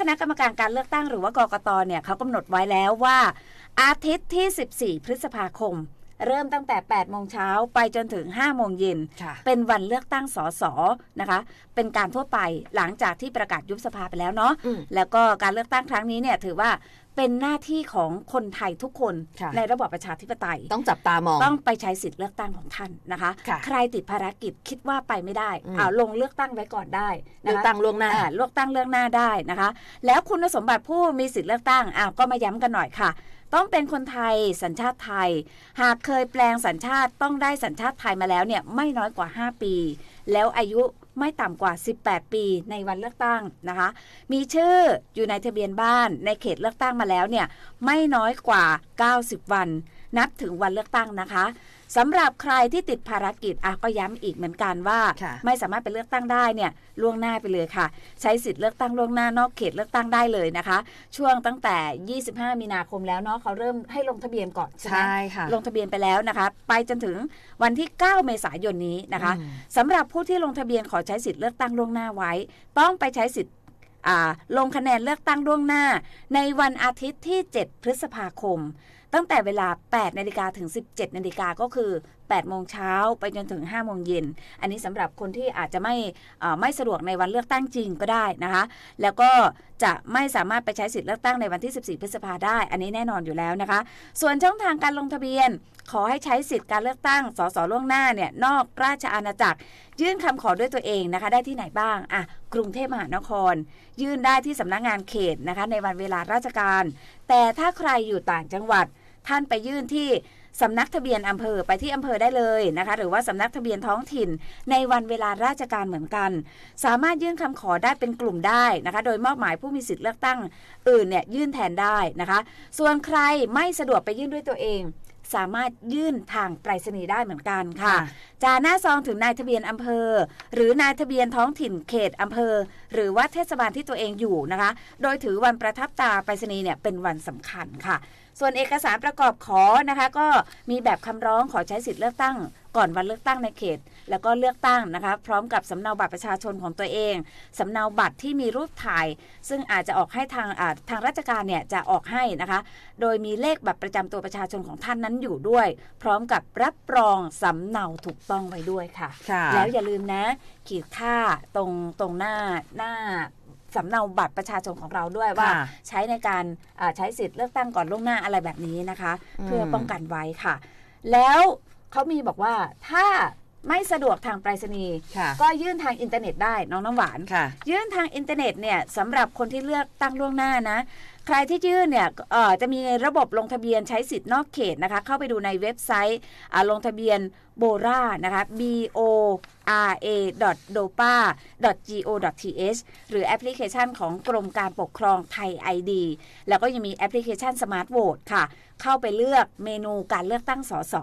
คณะกรรมการการเลือกตั้งหรือว่ากกตเนี่ยเขากำหนดไว้แล้วว่า อาทิตย์ที่ 14 พฤษภาคม เริ่มตั้งแต่ 8 โมงเช้าไปจนถึง 5 โมงเย็น ค่ะ เป็นวันเลือกตั้งสสนะคะ เป็นการทั่วไปหลังจากที่ประกาศยุบสภาไปแล้วเนาะ อืม แล้วก็การเลือกตั้งครั้งนี้เนี่ยถือว่า เป็นหน้าที่ของคนไทยทุกคนค่ะในระบอบประชาธิปไตย ต้องจับตามอง ต้องไปใช้สิทธิ์เลือกตั้งของท่านนะคะค่ะใครติดภารกิจคิดว่าไปไม่ได้อืมเอาลงเลือกตั้งไว้ก่อนได้นะคะเลือกตั้งล่วงหน้าอ่าเลือกตั้งเลือกหน้าได้นะคะ แล้วคุณสมบัติผู้มีสิทธิ์เลือกตั้งอ้าวก็มาย้ำกันหน่อยค่ะต้องเป็นคนไทยสัญชาติไทย หากเคยแปลงสัญชาติต้องได้สัญชาติไทยมาแล้วเนี่ยไม่น้อยกว่า 5 ปี แล้วอายุไม่ต่ำกว่า 18 ปีในวันเลือกตั้งนะคะ มีชื่ออยู่ในทะเบียนบ้านในเขตเลือกตั้งมาแล้วเนี่ยไม่น้อยกว่า 90 วัน นับถึงวันเลือกตั้งนะคะ สำหรับใครที่ติดภารกิจอะก็ย้ำอีกเหมือนกันว่าค่ะไม่สามารถไปเลือกตั้งได้เนี่ยล่วงหน้าไปเลยค่ะ ใช้สิทธิ์เลือกตั้งล่วงหน้านอกเขตเลือกตั้งได้เลยนะคะ ช่วงตั้งแต่ 25 มีนาคมแล้วเนาะเขาเริ่มให้ลงทะเบียนก่อนใช่ไหมใช่ค่ะลงทะเบียนไปแล้วนะคะ ไปจนถึงวันที่ 9 เมษายนนี้นะคะอืมสำหรับผู้ที่ลงทะเบียนขอใช้สิทธิ์เลือกตั้งล่วงหน้าไว้ ต้องไปใช้สิทธิ์อ่าลงคะแนนเลือกตั้งล่วงหน้า ในวันอาทิตย์ที่ 7 พฤษภาคมตั้งแต่เวลา 8 นาฬิกาถึง 17 นาฬิกาก็คือ 8 โมงเช้าไปจนถึง 5 โมงเย็น อันนี้สำหรับคนที่อาจจะไม่ไม่สะดวกในวันเลือกตั้งจริงก็ได้นะคะ แล้วก็จะไม่สามารถไปใช้สิทธิ์เลือกตั้งในวันที่ 14 พฤษภาได้ อันนี้แน่นอนอยู่แล้วนะคะ ส่วนช่องทางการลงทะเบียน ขอให้ใช้สิทธิ์การเลือกตั้ง สสล่วงหน้าเนี่ยนอกราชอาณาจักร ยื่นคำขอด้วยตัวเองนะคะ ได้ที่ไหนบ้างอะกรุงเทพมหานคร ยื่นได้ที่สำนักงานเขตนะคะ ในวันเวลาราชการ แต่ถ้าใครอยู่ต่างจังหวัด ท่านไปยื่นที่สำนักทะเบียนอำเภอไปที่อำเภอได้เลยนะคะ หรือว่าสำนักทะเบียนท้องถิ่น ในวันเวลาราชการเหมือนกัน สามารถยื่นคำขอได้เป็นกลุ่มได้นะคะ โดยมอบหมายผู้มีสิทธิ์เลือกตั้งอื่นเนี่ยยื่นแทนได้นะคะ ส่วนใครไม่สะดวกไปยื่นด้วยตัวเอง สามารถยื่นทางไปรษณีย์ได้เหมือนกันค่ะค่ะจาหน้าซองถึงนายทะเบียนอำเภอ หรือนายทะเบียนท้องถิ่นเขตอำเภอ หรือว่าเทศบาลที่ตัวเองอยู่นะคะ โดยถือวันประทับตราไปรษณีย์เนี่ยเป็นวันสำคัญค่ะ ส่วนเอกสารประกอบขอนะคะ ก็มีแบบคำร้องขอใช้สิทธิ์เลือกตั้ง ก่อนวันเลือกตั้งในเขต แล้วก็เลือกตั้งนะคะ พร้อมกับสำเนาบัตรประชาชนของตัวเองสำเนาบัตรที่มีรูปถ่าย ซึ่งอาจจะออกให้ทางอ่าทางราชการเนี่ยจะออกให้นะคะ โดยมีเลขบัตรประจำตัวประชาชนของท่านนั้นอยู่ด้วย พร้อมกับรับรองสำเนาถูกต้องไว้ด้วยค่ะค่ะแล้วอย่าลืมนะ ขีดค่าตรงตรงหน้าหน้าสำเนาบัตรประชาชนของเราด้วยว่าค่ะใช้ในการอ่าใช้สิทธิ์เลือกตั้งก่อนล่วงหน้าอะไรแบบนี้นะคะอืมเพื่อป้องกันไว้ค่ะ แล้ว เขามีบอกว่าถ้าไม่สะดวกทางไปรษณีย์ค่ะก็ยื่นทางอินเทอร์เน็ตได้น้องน้ำหวานค่ะยื่นทางอินเทอร์เน็ตเนี่ยสำหรับคนที่เลือกตั้งล่วงหน้านะ ใครที่ยื่นเนี่ยจะมีระบบลงทะเบียนใช้สิทธิ์นอกเขตนะคะ เข้าไปดูในเว็บไซต์ลงทะเบียนโบรานะคะ b o r a dopa go th หรือแอปพลิเคชันของกรมการปกครองไทย ID แล้วก็ยังมีแอปพลิเคชัน Smart Vote ค่ะ เข้าไปเลือกเมนูการเลือกตั้งสส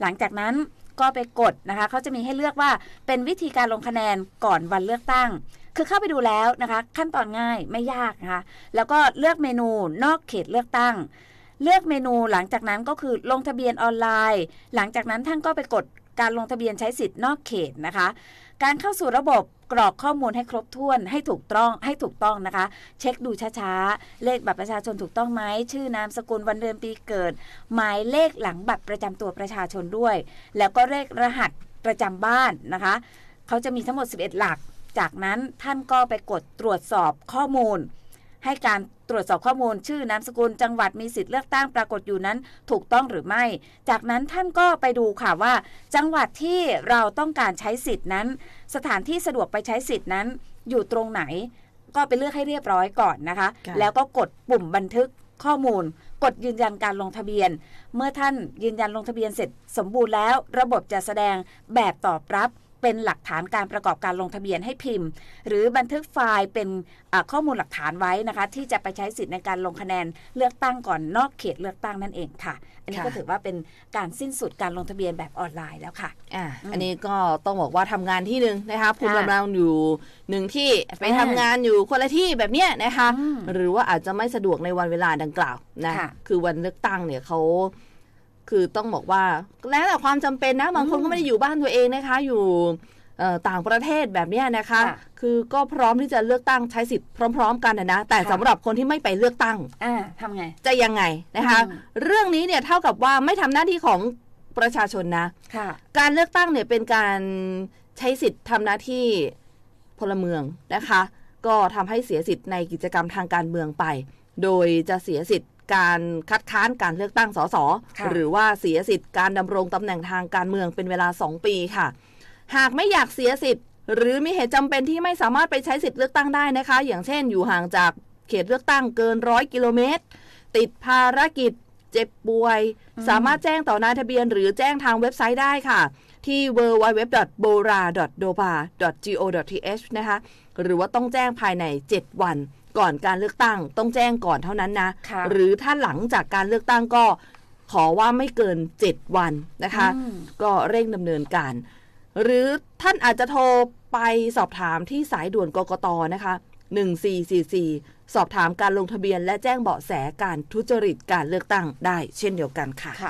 หลังจากนั้นก็ไปกดนะคะ เขาจะมีให้เลือกว่าเป็นวิธีการลงคะแนนก่อนวันเลือกตั้ง คือเข้าไปดูแล้วนะคะ ขั้นตอนง่ายไม่ยากนะคะแล้วก็เลือกเมนูนอกเขตเลือกตั้ง เลือกเมนูหลังจากนั้นก็คือลงทะเบียนออนไลน์ หลังจากนั้นท่านก็ไปกดการลงทะเบียนใช้สิทธิ์นอกเขตนะคะ การเข้าสู่ระบบกรอกข้อมูลให้ครบถ้วนให้ถูกต้องให้ถูกต้องนะคะ เช็คดูช้าๆ เลขบัตรประชาชนถูกต้องไหมชื่อนามสกุลวันเดือนปีเกิด หมายเลขหลังบัตรประจำตัวประชาชนด้วย แล้วก็เลขรหัสประจำบ้านนะคะ เขาจะมีทั้งหมด 11 หลัก จากนั้นท่านก็ไปกดตรวจสอบข้อมูล ให้การตรวจสอบข้อมูล ชื่อนามสกุลจังหวัดมีสิทธิ์เลือกตั้งปรากฏอยู่นั้นถูกต้องหรือไม่ จากนั้นท่านก็ไปดูค่ะว่า จังหวัดที่เราต้องการใช้สิทธิ์นั้น สถานที่สะดวกไปใช้สิทธิ์นั้น อยู่ตรงไหน ก็ไปเลือกให้เรียบร้อยก่อนนะคะค่ะแล้วก็กดปุ่มบันทึกข้อมูล กดยืนยันการลงทะเบียน เมื่อท่านยืนยันลงทะเบียนเสร็จสมบูรณ์แล้ว ระบบจะแสดงแบบตอบรับ เป็นหลักฐานการประกอบการลงทะเบียนให้พิมพ์ หรือบันทึกไฟล์เป็นอ่าข้อมูลหลักฐานไว้นะคะ ที่จะไปใช้สิทธิ์ในการลงคะแนนเลือกตั้งก่อนนอกเขตเลือกตั้งนั่นเองค่ะ อันนี้ค่ะก็ถือว่าเป็นการสิ้นสุดการลงทะเบียนแบบออนไลน์แล้วค่ะอะอืมอันนี้ก็ต้องบอกว่าทำงานที่หนึ่งนะคะคุณค่ะกำลังอยู่หนึ่งที่ไปอ่าทำงานอยู่คนละที่แบบเนี้ยนะคะอืมหรือว่าอาจจะไม่สะดวกในวันเวลาดังกล่าวนะค่ะคือวันเลือกตั้งเนี่ยเขา คือต้องบอกว่าแล้วแต่ความจำเป็นนะบางคนอืมก็ไม่ได้อยู่บ้านตัวเองนะคะ อยู่เอ่อต่างประเทศแบบเนี้ยนะคะค่ะคือก็พร้อมที่จะเลือกตั้งใช้สิทธิ์พร้อม ๆ กันนะนะแต่ค่ะสำหรับคนที่ไม่ไปเลือกตั้งอ่าทำไง จะยังไงนะคะอืมเรื่องนี้เนี่ยเท่ากับว่าไม่ทำหน้าที่ของประชาชนนะค่ะการเลือกตั้งเนี่ยเป็นการใช้สิทธิ์ทำหน้าที่พลเมืองนะคะ ก็ทำให้เสียสิทธิ์ในกิจกรรมทางการเมืองไป โดยจะเสียสิทธิ์ การคัดค้านการเลือกตั้งสสค่ะหรือว่าเสียสิทธิ์การดำรงตำแหน่งทางการเมืองเป็นเวลา 2 ปีค่ะ หากไม่อยากเสียสิทธิ์ หรือมีเหตุจำเป็นที่ไม่สามารถไปใช้สิทธิ์เลือกตั้งได้นะคะ อย่างเช่น อยู่ห่างจากเขตเลือกตั้งเกินร้อยกิโลเมตร ติดภารกิจ เจ็บป่วยอืมสามารถแจ้งต่อนายทะเบียน หรือแจ้งทางเว็บไซต์ได้ค่ะ ที่ www.bora.doba.go.th นะคะ หรือว่าต้องแจ้งภายใน 7 วัน ก่อนการเลือกตั้งต้องแจ้งก่อนเท่านั้นนะค่ะหรือถ้าหลังจากการเลือกตั้งก็ขอว่าไม่เกิน 7 วันนะคะอืมก็เร่งดำเนินการ หรือท่านอาจจะโทรไปสอบถามที่สายด่วนกกตนะคะ 1444 สอบถามการลงทะเบียนและแจ้งเบาะแสการทุจริตการเลือกตั้งได้เช่นเดียวกันค่ะค่ะ